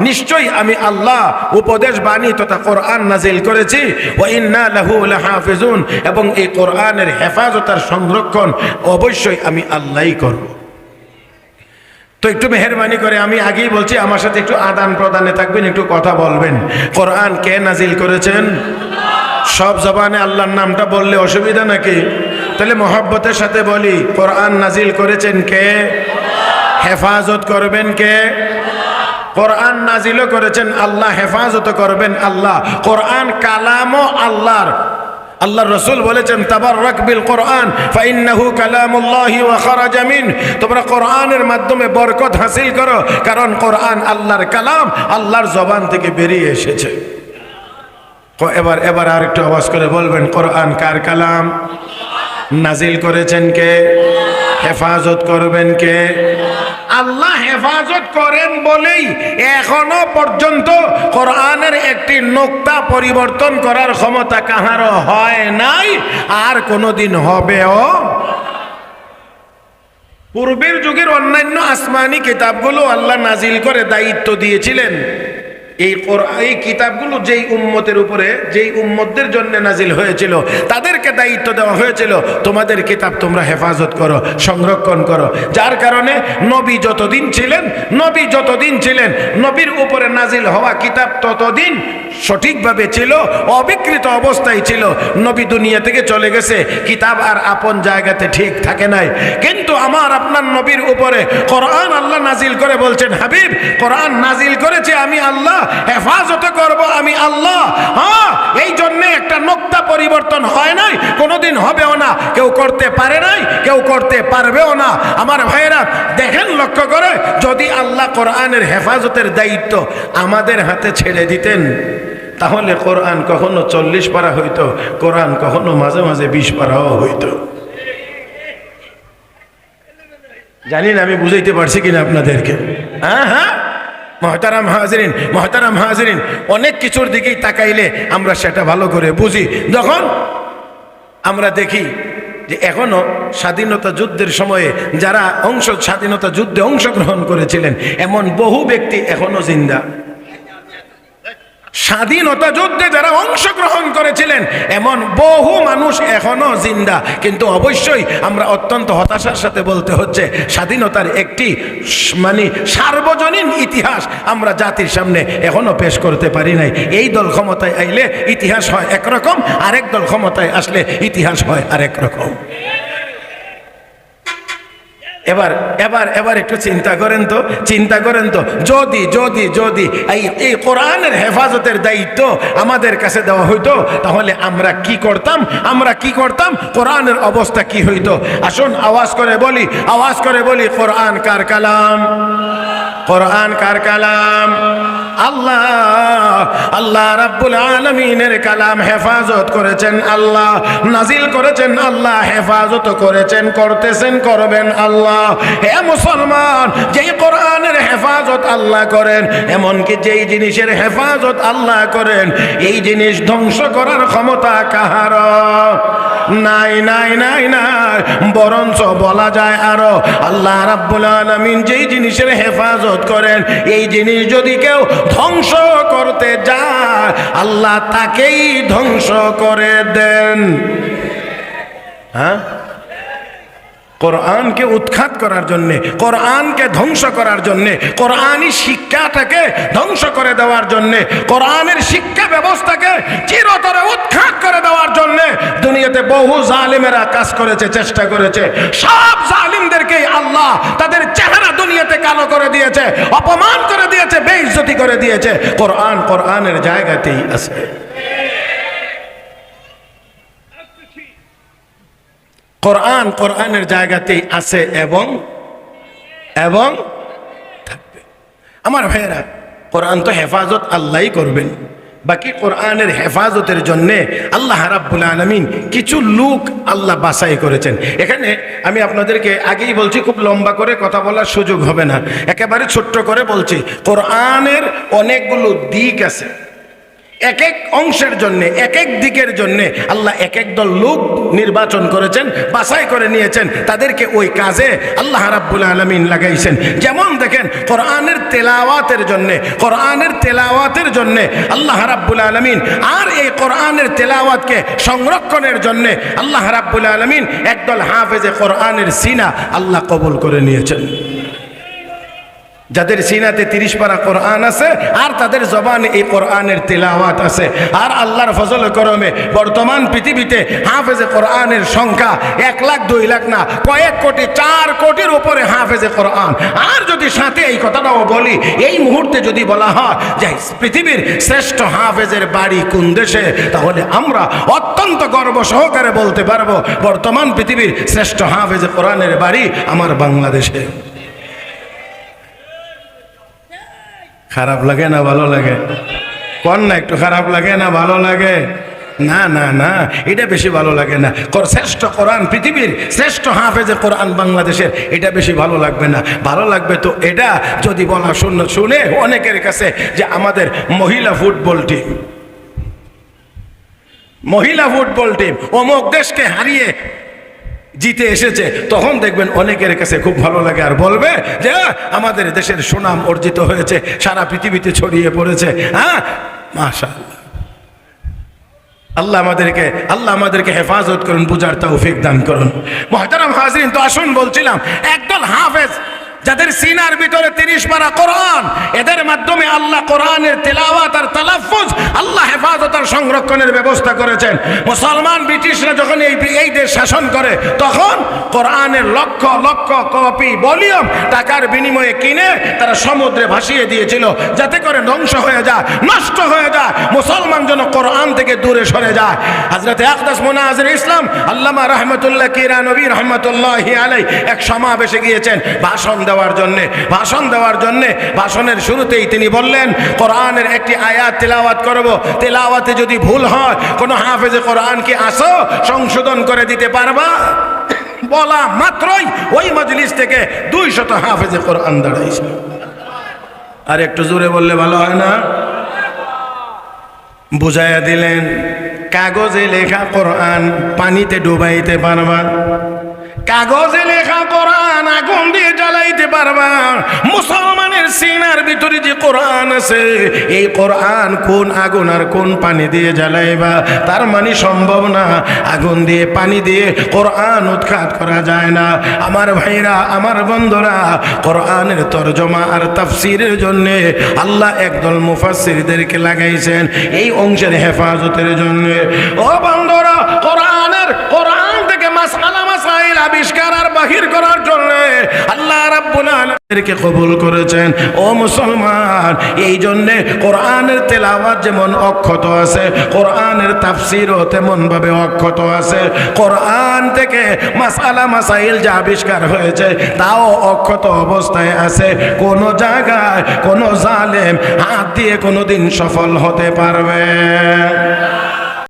নিশ্চয়ই আমি আল্লাহ উপদেশ বাণী তথা কোরআন নাজিল করেছি। ওয়া ইন্না লাহু লাহাফিজুন। এবং এই কোরআনের হেফাজত আর সংরক্ষণ অবশ্যই আমি আল্লাহই করব। তো একটু মেহরবানি করে আমি আগেই বলছি, আমার সাথে একটু আদান প্রদানে থাকবেন, একটু কথা বলবেন। কোরআন কে নাজিল করেছেন? সব জবানে আল্লাহর নামটা বললে অসুবিধা নাকি? তাহলে মহব্বতের সাথে বলি, কোরআন নাজিল করেছেন কে? হেফাজত করবেন কে? কোরআন নাজিলও করেছেন আল্লাহ, হেফাজত করবেন আল্লাহ। কোরআন কালামও আল্লাহর। আল্লাহ রসুল বলেছেন তাবার রাকবিল কোরআন, ফাইন্নাহু কালামুল্লাহি ওয়া খারাজা মিন। তোমরা কোরআনের মাধ্যমে বরকত হাসিল করো, কারণ কোরআন আল্লাহর কালাম, আল্লাহর জবান থেকে বেরিয়ে এসেছে। এবার এবার আর একটু আওয়াজ করে বলবেন, কোরআন কার কালাম? নাজিল করেছেন কে? হেফাজত করবেন কে? আল্লাহ হেফাজত করেন বলেই এখনও পর্যন্ত কোরআনের একটি নোক্তা পরিবর্তন করার ক্ষমতা কাহারও হয় নাই, আর কোনোদিন হবেও। পূর্বের যুগের অন্যান্য আসমানি কিতাবগুলো আল্লাহ নাজিল করে দায়িত্ব দিয়েছিলেন। এই এই কিতাবগুলো যেই উম্মতের উপরে, যেই উম্মতদের জন্য নাজিল হয়েছিল, তাদেরকে দায়িত্ব দেওয়া হয়েছিল, তোমাদের কিতাব তোমরা হেফাজত করো, সংরক্ষণ করো। যার কারণে নবী যতদিন ছিলেন, নবী যতদিন ছিলেন, নবীর উপরে নাজিল হওয়া কিতাব ততদিন সঠিকভাবে ছিল, অবিকৃত অবস্থায় ছিল। নবী দুনিয়া থেকে চলে গেছে, কিতাব আর আপন জায়গাতে ঠিক থাকে নাই। কিন্তু আমার আপনার নবীর উপরে কোরআন আল্লাহ নাজিল করে বলছেন, হাবিব, কোরআন নাজিল করেছে, আমি আল্লাহ, হেফাজত করব আমি আল্লাহ। হ্যাঁ নোক্তা পরিবর্তন হয় নাই, কোনোদিন হবেও না। কেউ করতে পারে নাই, কেউ করতে পারবেও না। আমার ভাইয়েরা, দেখেন লক্ষ্য করে, যদি আল্লাহ কোরআনের হেফাজতের দায়িত্ব আমাদের হাতে ছেড়ে দিতেন, তাহলে কোরআন কখনো চল্লিশ পারা হইতো, কোরআন কখনো মাঝে মাঝে বিশ পারাও হইতো। জানি না আমি বুঝাইতে পারছি কিনা আপনাদেরকে। হ্যাঁ হ্যাঁ। মহতারাম হাজরিন মহতারাম হাজরিন, অনেক কিছুর দিকেই তাকাইলে আমরা সেটা ভালো করে বুঝি। যখন আমরা দেখি যে এখনও স্বাধীনতা যুদ্ধের সময়ে যারা অংশ স্বাধীনতা যুদ্ধে অংশগ্রহণ করেছিলেন, এমন বহু ব্যক্তি এখনও জিন্দা। স্বাধীনতা যুদ্ধে যারা অংশগ্রহণ করেছিলেন, এমন বহু মানুষ এখনও জিন্দা। কিন্তু অবশ্যই আমরা অত্যন্ত হতাশার সাথে বলতে হচ্ছে, স্বাধীনতার একটি মানে সার্বজনীন ইতিহাস আমরা জাতির সামনে এখনও পেশ করতে পারি নাই। এই দল ক্ষমতায় আইলে ইতিহাস হয় একরকম, আরেক দল ক্ষমতায় আসলে ইতিহাস হয় আরেক রকম। এবার এবার এবার একটু চিন্তা করেন তো, চিন্তা করেন তো। যদি যদি যদি এই এই কোরআনের হেফাজতের দায়িত্ব আমাদের কাছে দেওয়া হইতো, তাহলে আমরা কি করতাম? আমরা কি করতাম? কোরআনের অবস্থা কি হইতো? আসুন আওয়াজ করে বলি, আওয়াজ করে বলি, কোরআন কার কালাম? কোরআন কার কালাম? আল্লাহ আল্লাহ রাব্বুল আলমিনের কালাম হেফাজত করেছেন, আল্লাহ নাজিল করেছেন, আল্লাহ হেফাজত করেছেন, করতেছেন, করবেন আল্লাহ। হে মুসলমান, যেই কোরআনের হেফাজত আল্লাহ করেন, এমনকি যেই জিনিসের হেফাজত আল্লাহ করেন, এই জিনিস ধ্বংস করার ক্ষমতা কাহার? নাই নাই নাই নাই। বরঞ্চ বলা যায় আরও, আল্লাহ রাব্বুল আলামিন যেই জিনিসের হেফাজত করেন, এই জিনিস যদি কেউ ধ্বংস করতে যায়, আল্লাহ তাকেই ধ্বংস করে দেন। হ্যাঁ? কোরআনকে উৎখাত করার জন্যে, কোরআনকে ধ্বংস করার জন্যে, কোরআনই শিক্ষাটাকে ধ্বংস করে দেওয়ার জন্যে, কোরআনের শিক্ষা ব্যবস্থাকে চিরতরে উৎখাত করে দেওয়ার জন্যে দুনিয়াতে বহু জালিমেরা কাজ করেছে, চেষ্টা করেছে। সব জালিমদেরকেই আল্লাহ তাদের চেহারা দুনিয়াতে কালো করে দিয়েছে, অপমান করে দিয়েছে, বেইজ্জতি করে দিয়েছে। কোরআন কোরআনের জায়গাতেই আছে। কোরআন কোরআনের জায়গাতেই আছে এবং এবং থাকবে। আমার ভাইয়েরা, কোরআন তো হেফাজত আল্লাহই করবেন। বাকি কোরআনের হেফাজতের জন্য আল্লাহ রাব্বুল আলমিন কিছু লোক আল্লাহ বাছাই করেছেন। এখানে আমি আপনাদেরকে আগেই বলছি, খুব লম্বা করে কথা বলার সুযোগ হবে না। একেবারে ছোট্ট করে বলছি, কোরআনের অনেকগুলো দিক আছে। এক এক অংশের জন্য এক এক দিকের জন্য আল্লাহ এক এক দল লোক নির্বাচন করেছেন, বাছাই করে নিয়েছেন, তাদেরকে ওই কাজে আল্লাহ রাব্বুল আলমিন লাগাইছেন। যেমন দেখেন, কোরআনের তেলাওয়াতের জন্য, কোরআনের তেলাওয়াতের জন্য আল্লাহ রাব্বুল আলমিন, আর এই কোরআনের তেলাওয়াতকে সংরক্ষণের জন্য আল্লাহ রাব্বুল আলমিন একদল হাফেজে কোরআনের সিনা আল্লাহ কবুল করে নিয়েছেন। যাদের সিনাতে তিরিশ পারা কোরআন আছে, আর তাদের জবানে এই কোরআনের তেলাওয়াত আছে। আর আল্লাহর ফজল করমে বর্তমান পৃথিবীতে হাফেজে কোরআনের সংখ্যা এক লাখ, দুই লাখ না, কয়েক কোটি, চার কোটির উপরে হাফেজে কোরআন। আর যদি সাথে এই কথাটাও বলি, এই মুহূর্তে যদি বলা হয় যে পৃথিবীর শ্রেষ্ঠ হাফেজের বাড়ি কোন দেশে, তাহলে আমরা অত্যন্ত গর্ব সহকারে বলতে পারব, বর্তমান পৃথিবীর শ্রেষ্ঠ হাফেজে কোরআনের বাড়ি আমার বাংলাদেশে। খারাপ লাগে না ভালো লাগে? কোন না একটু খারাপ লাগে না ভালো লাগে? না না না, এটা বেশি ভালো লাগে না। কর- শ্রেষ্ঠ কোরআন পৃথিবীর শ্রেষ্ঠ হাফেজে কোরআন বাংলাদেশের, এটা বেশি ভালো লাগবে না। ভালো লাগবে তো এটা যদি বলা শুন শুনে অনেকের কাছে যে আমাদের মহিলা ফুটবল টিম মহিলা ফুটবল টিম অমুক দেশকে হারিয়ে জিতে এসেছে তখন দেখবেন অনেকের কাছে খুব ভালো লাগে আর বলবে যে "আহ, আমাদের দেশের সুনাম অর্জিত হয়েছে সারা পৃথিবীতে ছড়িয়ে পড়েছে। হ্যাঁ? মাশা আল্লাহ আমাদেরকে আল্লাহ আমাদেরকে হেফাজত করুন বুঝার তৌফিক দান করুন। মহতারাম হাজরিন তো আসুন বলছিলাম একদল হাফেজ যাদের সিনার ভিতরে তিরিশ পারা কোরআন, এদের মাধ্যমে আল্লাহ কোরআনের তেলাওয়াত আর তালাফুজ আল্লাহ হেফাজত আর সংরক্ষণের ব্যবস্থা করেছেন। মুসলমান, ব্রিটিশরা যখন এই এই দেশ শাসন করে, তখন কোরআনের লক্ষ লক্ষ কপি, ভলিউম টাকার বিনিময়ে কিনে তারা সমুদ্রে ভাসিয়ে দিয়েছিল। যাতে করে ধ্বংস হয়ে যায়, নষ্ট হয়ে যায়, মুসলমান যেন কোরআন থেকে দূরে সরে যায়। হজরত আকদাস মোনাজের ইসলাম আল্লামা রহমতুল্লাহ কিরা নবী রহমতুল্লাহ আলাই এক সমাবেশে গিয়েছেন। ভাষণ দেওয়ার জন্য, ভাষণ দেওয়ার জন্য, ভাষণের শুরুতেই তিনি বললেন, কোরআনের একটি আয়াত তেলাওয়াত করব। তেলাওয়াতে যদি ভুল হয়, কোনো হাফেজে কোরআন কি আসো, সংশোধন করে দিতে পারবা? বলা মাত্রই ওই মজলিস থেকে দুই শত হাফেজে কোরআন দাঁড়াইছে। আর একটু জোরে বললে ভালো হয় না? বুঝাইয়া দিলেন, কাগজে লেখা কোরআন পানিতে ডুবাইতে পারবা। কাগজে লেখা কোরআন, আগুন দিয়ে জ্বালাইতে পারবা। মুসলমানের সিনার ভিতরে যে কোরআন আছে, এই কোরআন কোন আগুন আর কোন পানি দিয়ে জ্বালাইবা? তার মানে সম্ভব না। আগুন দিয়ে পানি দিয়ে কোরআন উৎখাত করা যায় না। আমার ভাইরা, আমার বন্ধুরা, কোরআনের তর্জমা আর তাফসিরের জন্য আল্লাহ একদল মুফাসসিরদেরকে লাগাইছেন, এই অংশের হেফাজতের জন্য। ও বন্ধুরা মাসআলা মাসাইল আবিষ্কার আর বাহির করার জন্য আল্লাহ রাব্বুল আলামিনকে কবুল করেছেন। ও মুসলমান, এই জন্য কোরআনের তেলাওয়াত যেমন অক্ষত আছে, কোরআনের তাফসিরও তেমন ভাবে অক্ষত আছে। কোরআন থেকে মাসালা মাসাইল যা আবিষ্কার হয়েছে, তাও অক্ষত অবস্থায় আছে। কোন জায়গায় কোন জালেম হাত দিয়ে কোনোদিন সফল হতে পারবে।